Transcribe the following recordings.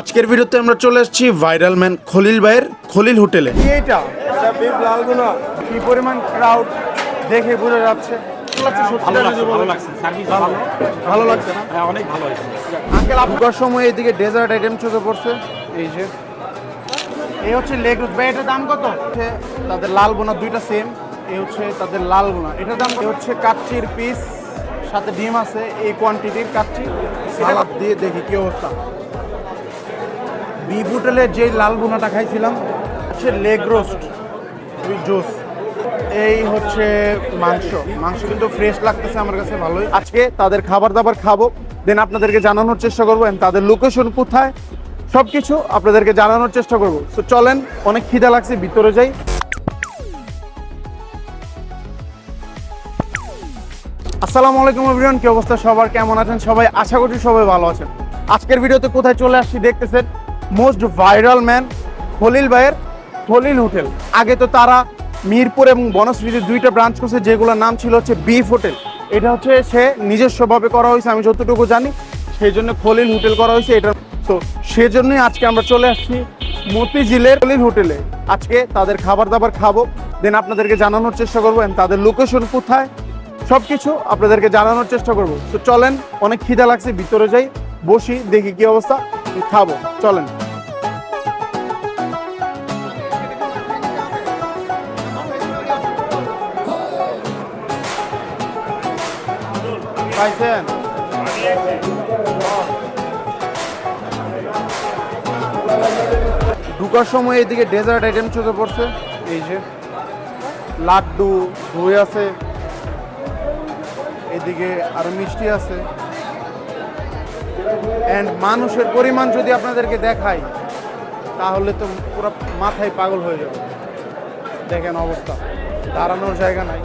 আজকের ভিডিওতে আমরা চলে এসেছি ভাইরাল ম্যান খলিল ভাইয়ের খলিল হোটেলে। কি পরিমাণ ক্রাউড দেখে বোঝা যাচ্ছে। ভালো লাগছে ভালো লাগছে। সার্ভিস ভালো। ভালো লাগছে না? হ্যাঁ অনেক ভালো হয়েছে। আঙ্কেল আপনার সময় এইদিকে ডেজার্ট আইটেম চোখে পড়ছে। এই যে। এই হচ্ছে লেগ রোজ ভাই এটার দাম কত? হচ্ছে তাদের লাল বোনা দুইটা সেম এই হচ্ছে তাদের লাল বোনা এটার দাম? হচ্ছে কাচ্চির পিস সাথে ডিম আছে। এই কোয়ান্টিটির কাচ্চি। সালাদ দিয়ে দেখি কি অবস্থা। বিফ হোটেলের যে লাল বোনাটা খাইছিলাম, হচ্ছে লেগ রোস্ট উইথ জোস এই হচ্ছে মাংস। মাংস কিন্তু ফ্রেশ লাগতেছে আমার কাছে, ভালোই। আজকে তাদের খাবার দাবার খাব। দেন আপনাদেরকে জানানোর চেষ্টা করব তাদের লোকেশন কোথায় সব কিছু আপনাদেরকে জানানোর চেষ্টা করব। তো চলেন, অনেক খিদা লাগছে, ভিতরে যাই। আসসালামু আলাইকুম এভরিওয়ান কি অবস্থা সবার? কেমন আছেন সবাই? আশা করছি সবাই ভালো আছেন। আজকের ভিডিওতে কোথায় চলে আসছি দেখতেছেন মোস্ট ভাইরাল ম্যান খলিল ভাইয়ের খলিল হোটেল। আগে তো তারা মিরপুর এবং বনশ্রীতে দুইটা ব্রাঞ্চ করছে, যেগুলোর নাম ছিল হচ্ছে বিফ হোটেল। এটা হচ্ছে সে নিজস্বভাবে করা হয়েছে, আমি যতটুকু জানি। সেই জন্য খলিল হোটেল করা হয়েছে, এটা তো সেজন্যই আজকে আমরা চলে আসছি মতিঝিলের খলিল হোটেলে। আজকে তাদের খাবার দাবার খাব, দেন আপনাদেরকে জানানোর চেষ্টা করব তাদের লোকেশন কোথায় সব কিছু আপনাদেরকে জানানোর চেষ্টা করব। তো চলেন, অনেক খিদা লাগছে, ভিতরে যাই, বসি, দেখি কি অবস্থা, খাব, চলেন। ঢুকার সময় এদিকে ডেজার্ট আইটেম চোখে পড়ছে। এই যে লাড্ডু, দই আছে। এদিকে আরও মিষ্টি আছে। অ্যান্ড মানুষের পরিমাণ যদি আপনাদেরকে দেখাই, তাহলে তো পুরো মাথায় পাগল হয়ে যাবে। দেখেন অবস্থা। দাঁড়ানোর জায়গা নাই।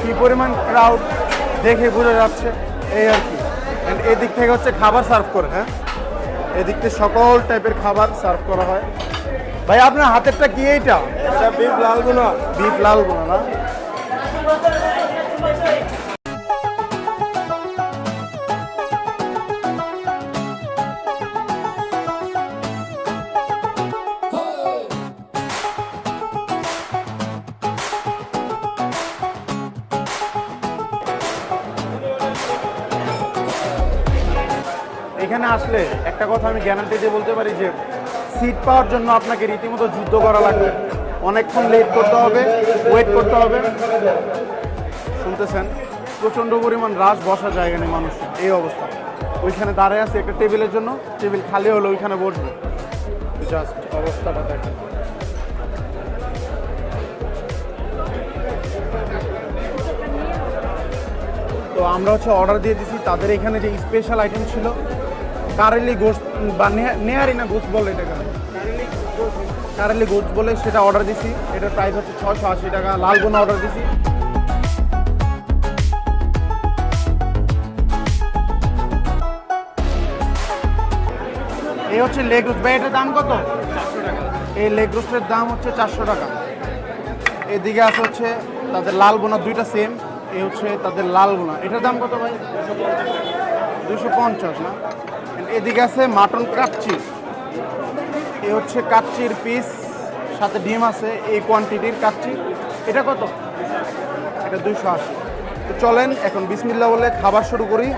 কি পরিমাণ ক্রাউড দেখে বোঝা যাচ্ছে এই আর কি। এদিক থেকে হচ্ছে খাবার সার্ভ করে হ্যাঁ? এদিক থেকে সকল টাইপের খাবার সার্ভ করা হয়। ভাই আপনার হাতেরটা কি এইটা? বিফ লালগুনা বিফ লালগুনা না? এখানে আসলে একটা কথা আমি গ্যারান্টি দিয়ে বলতে পারি যে সিট পাওয়ার জন্য আপনাকে রীতিমতো যুদ্ধ করা লাগবে। অনেকক্ষণ লেট করতে হবে ওয়েট করতে হবে। শুনতেছেন? প্রচণ্ড পরিমাণ রাশ বসার জায়গা নেই মানুষ, এই অবস্থা। ওইখানে দাঁড়ায় আছে একটা টেবিলের জন্য, টেবিল খালি হলে ওইখানে বসবে। জাস্ট অবস্থাটা দেখেন। তো আমরা হচ্ছে অর্ডার দিয়ে দিছি, তাদের এখানে যে স্পেশাল আইটেম ছিল কারেলি গোস্ত, বা নেহারি না গোস্ত বলে এটাকে কারেলি গোস্ত বলে সেটা অর্ডার দিছি। এটার প্রাইস হচ্ছে ছয়শো আশি টাকা। লাল বোনা অর্ডার দিছি। এই হচ্ছে লেগ রোস্ট ভাই, এটার দাম কত? এই লেগ রোস্টের দাম হচ্ছে চারশো টাকা। এদিকে আছে হচ্ছে তাদের লাল বোনা, দুইটা সেম এই হচ্ছে তাদের লাল বোনা। এটার দাম কত ভাই? দুশো পঞ্চাশ না? এদিকে আছে মাটন কাচ্চি। এ হচ্ছে কাচ্চির পিস সাথে ডিম আছে এই কোয়ান্টিটির কাচ্চি। এটা কত? এটা দুইশো আশি। তো চলেন, এখন বিসমিল্লা বলে খাবার শুরু করি,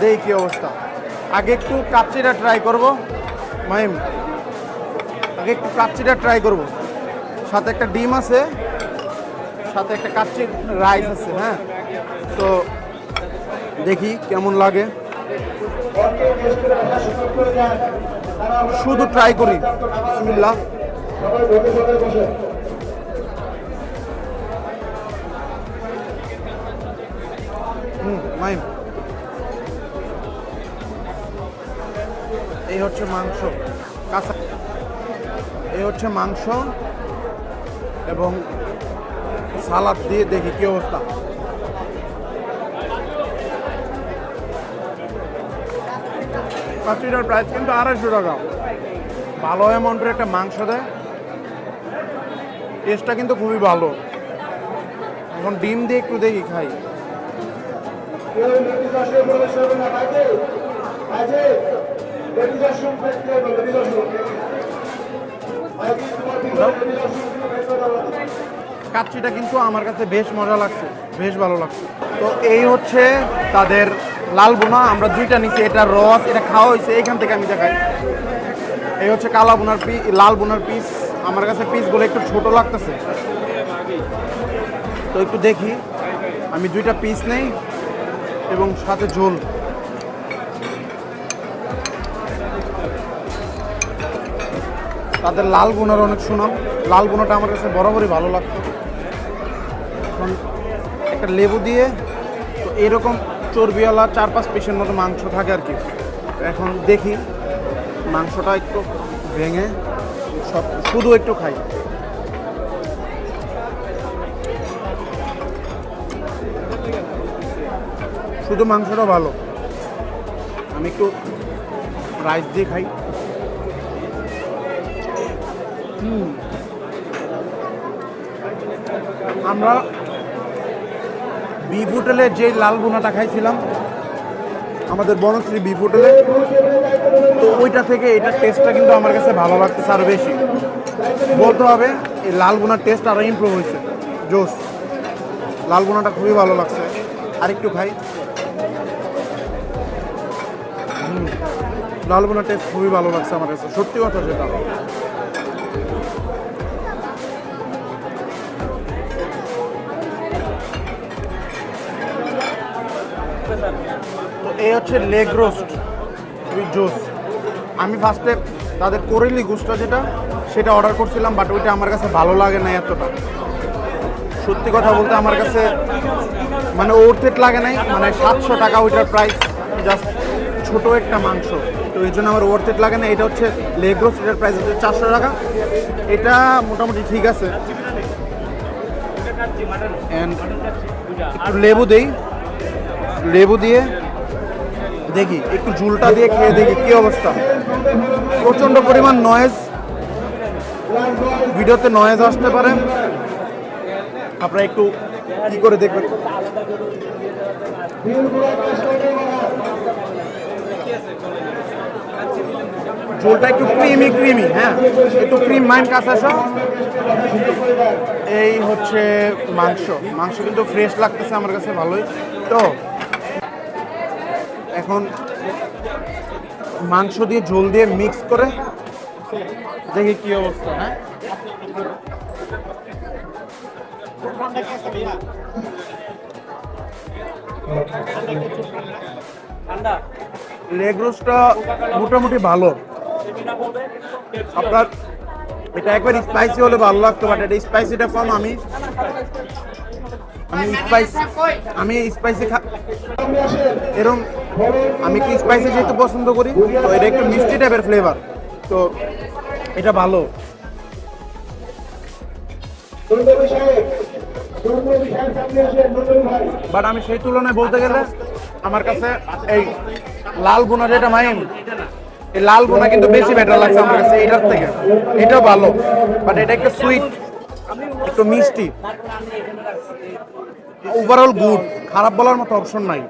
দেখি কী অবস্থা। আগে একটু কাচ্চিটা ট্রাই করব। মাহিম, আগে একটু কাচ্চিটা ট্রাই করব। সাথে একটা ডিম আছে, সাথে একটা কাচ্চির রাইস আছে হ্যাঁ? তো দেখি কেমন লাগে। শুধু ট্রাই করি। বিসমিল্লাহ। হুম, মাইম। এই হচ্ছে মাংস। কাঁচা এই হচ্ছে মাংস এবং সালাদ দিয়ে দেখি কি অবস্থা। কাচ্চিটার প্রাইস কিন্তু আড়াইশো টাকা। ভালো অ্যামাউন্টের একটা মাংস দেয়। টেস্টটা কিন্তু খুবই ভালো। এখন ডিম দিয়ে একটু দেখি খাই। কাচ্চিটা কিন্তু আমার কাছে বেশ মজা লাগছে, বেশ ভালো লাগছে। তো এই হচ্ছে তাদের লাল বোনা আমরা দুইটা নিচ্ছি এটা রস, এটা খাওয়া হয়েছে এখান থেকে আমি দেখাই। এই হচ্ছে কালা বোনার পিস লাল বোনার পিস আমার কাছে পিসগুলো একটু ছোট লাগতেছে। তো একটু দেখি। আমি দুইটা পিস নেই, এবং সাথে ঝোল। তাদের লাল বোনার অনেক সুনাম। লাল বোনাটা আমার কাছে বরাবরই ভালো লাগতো একটা লেবু দিয়ে, তো এরকম চর্বিওয়ালা চার পাঁচ পিসের মতো মাংস থাকে আর কি। এখন দেখি মাংসটা একটু ভেঙে সব শুধু একটু খাই। শুধু মাংসটা ভালো। আমি একটু রাইস দিয়ে খাই। আমরা বিফ হোটেলে যে লাল বোনাটা খাইছিলাম, আমাদের বনশ্রী বিফ হোটেলে, তো ওইটা থেকে এটার টেস্টটা কিন্তু আমার কাছে ভালো লাগতেছে আরও বেশি। বলতে হবে, এই লাল বোনার টেস্ট আরও ইমপ্রুভ হয়েছে। জোস। লাল বোনাটা খুবই ভালো লাগছে। আর একটু খাই লাল বোনার টেস্ট খুবই ভালো লাগছে আমার কাছে। সত্যি কথা যেটা। এই হচ্ছে লেগ রোস্ট উইথ জোস আমি ফার্স্টে তাদের করেলি গুসটা যেটা, সেটা অর্ডার করছিলাম বাট ওইটা আমার কাছে ভালো লাগে না এতটা। সত্যি কথা বলতে আমার কাছে মানে ওর্থেট লাগে নাই মানে সাতশো টাকা ওইটার প্রাইস জাস্ট ছোট একটা মাংস। তো এই জন্য আমার ওর্থেট লাগে না এটা হচ্ছে লেগ রোস্ট এটার প্রাইস হচ্ছে চারশো টাকা। এটা মোটামুটি ঠিক আছে। অ্যান্ড একটু লেবু দেই। লেবু দিয়ে দেখি, একটু ঝুলটা দিয়ে খেয়ে দেখি কি অবস্থা। প্রচণ্ড পরিমাণ নয়েজ ভিডিওতে নয়েজ আসতে পারে। আপনারা একটু কি করে দেখবেন? ঝোলটা একটু ক্রিমি ক্রিমি হ্যাঁ? একটু ক্রিম মাইন কাছে আসো। এই হচ্ছে মাংস। মাংস কিন্তু ফ্রেশ লাগতেছে আমার কাছে, ভালোই। তো এখন মাংস দিয়ে ঝোল দিয়ে মিক্স করে দেখি কি অবস্থা হ্যাঁ? লেগ রোস্টটা মোটামুটি ভালো। আপনার, এটা একবার স্পাইসি হলে ভালো লাগতো বাট এটা স্পাইসিটা কম আমি। আমি স্পাইস আমি স্পাইসি খা এরকম আমি কি স্পাইসি যেহেতু পছন্দ করি, তো এটা একটু মিষ্টি টাইপের ফ্লেভার তো এটা ভালো। বাট আমি সেই তুলনায় বলতে গেলে আমার কাছে এই লাল বোনা যেটা মাইম, এই লাল বোনা কিন্তু বেশি বেটার লাগছে আমার কাছে এটার থেকে। এটা ভালো বাট এটা একটা সুইট একটু মিষ্টি। ওভারঅল গুড খারাপ বলার মতো অপশন নাই।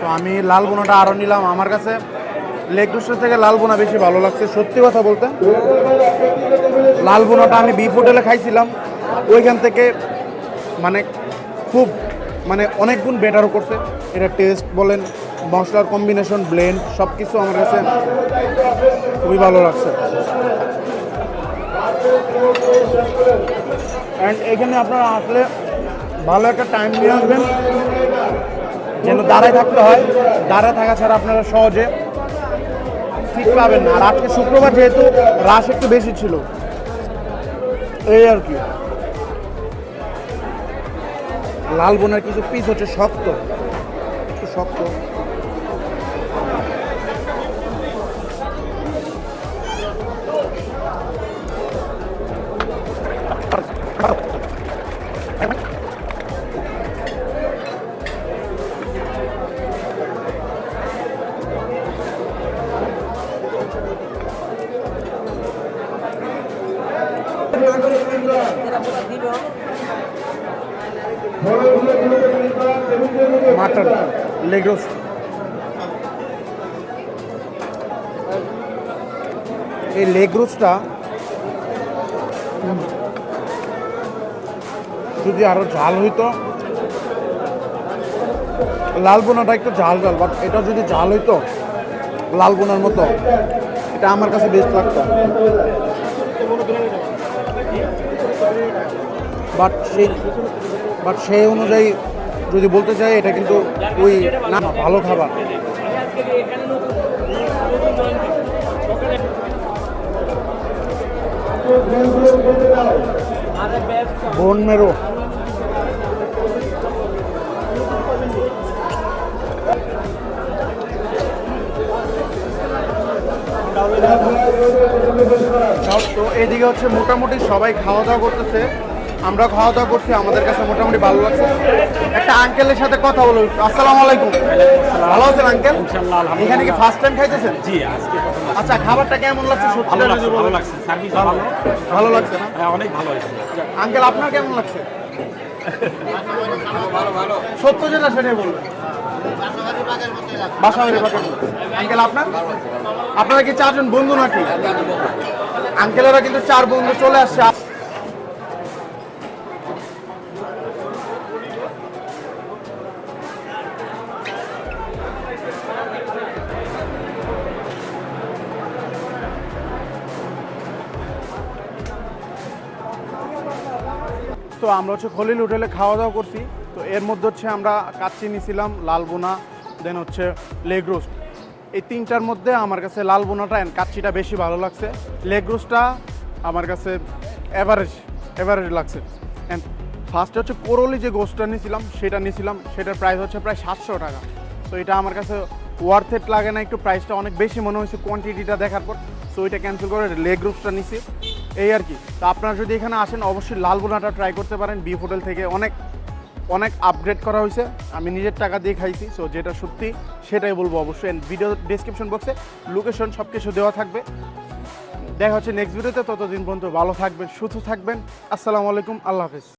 তো আমি লাল বোনাটা আরও নিলাম। আমার কাছে লেগ রোস্টের থেকে লাল বোনা বেশি ভালো লাগছে। সত্যি কথা বলতে লাল বোনাটা আমি বিফ হোটেলে খাইছিলাম ওইখান থেকে মানে খুব মানে অনেক গুণ বেটারও করছে। এটা টেস্ট বলেন মশলার কম্বিনেশন ব্লেন্ড সব কিছু আমার কাছে খুবই ভালো লাগছে। অ্যান্ড এখানে আপনারা আসলে ভালো একটা টাইম নিয়ে আসবেন। যেন দাঁড়ায় থাকতে হয়। দাঁড়ায় থাকা ছাড়া আপনারা সহজে সিট পাবেন না। আর আজকে শুক্রবার যেহেতু রাশ একটু বেশি ছিল। এই আর কি। লাল বোনের কিছু পিস হচ্ছে শক্ত। একটু শক্ত। এই লেগ রোস্টটা যদি আরও ঝাল হইতো লাল বোনাটা একটু ঝাল ঝাল বাট এটা যদি ঝাল হইতো লাল বোনার মতো এটা আমার কাছে বেস্ট লাগতো। বাট সেই বাট সেই অনুযায়ী যদি বলতে চাই এটা কিন্তু ওই না না, ভালো খাবার। বোন মেরো। তো এদিকে হচ্ছে মোটামুটি সবাই খাওয়া দাওয়া করতেছে। আমরা খাওয়া দাওয়া করছি আমাদের কাছে মোটামুটি ভালো লাগছে। একটা আঙ্কেলের সাথে কথা বলুন আসসালামু আলাইকুম। ভালো আছেন আঙ্কেল এখানে কি ফার্স্ট টাইম খাইতেছেন? জি আজকে আচ্ছা খাবারটা কেমন লাগছে সত্যি ভালো লাগছে ভালো লাগছে। সার্ভিস ভালো? ভালো লাগছে না? হ্যাঁ অনেক ভালো হয়েছে। আঙ্কেল আপনার কেমন লাগছে? সত্য যেটা সেটাই বলবেন। বাসাবাড়ি বাগের আঙ্কেল আপনার? আপনারা কি চারজন বন্ধু নাকি? আঙ্কেলেরা কিন্তু চার বন্ধু চলে আসছে। তো আমরা হচ্ছে খলিল হোটেলে খাওয়া দাওয়া করছি। তো এর মধ্যে হচ্ছে আমরা কাচ্চি নিছিলাম, লাল বোনা দেন হচ্ছে লেগ রোস্ট এই তিনটার মধ্যে আমার কাছে লাল বোনাটা অ্যান্ড কাচ্চিটা বেশি ভালো লাগছে। লেগ রোস্টটা আমার কাছে এভারেজ এভারেজ লাগছে। অ্যান্ড ফার্স্টে হচ্ছে কোরলি যে গোস্টটা নিয়েছিলাম সেটা নিয়েছিলাম সেটার প্রাইস হচ্ছে প্রায় সাতশো টাকা। তো এটা আমার কাছে ওয়ার্থ ইট লাগে না, একটু প্রাইসটা অনেক বেশি মনে হয়েছে কোয়ান্টিটিটা দেখার পর। সো এটা ক্যান্সেল করে লেগ রোস্টটা নিছি। এই আর কি। তো আপনারা যদি এখানে আসেন, অবশ্যই লাল বোনাটা ট্রাই করতে পারেন। বি হোটেল থেকে অনেক অনেক আপগ্রেড করা হয়েছে। আমি নিজের টাকা দিয়ে খাইছি সো যেটা সত্যি সেটাই বলব অবশ্যই। ভিডিও ডিসক্রিপশন বক্সে লোকেশন সব কিছু দেওয়া থাকবে। দেখা হচ্ছে নেক্সট ভিডিওতে ততদিন পর্যন্ত ভালো থাকবেন, সুস্থ থাকবেন। আসসালামু আলাইকুম, আল্লাহ হাফিজ।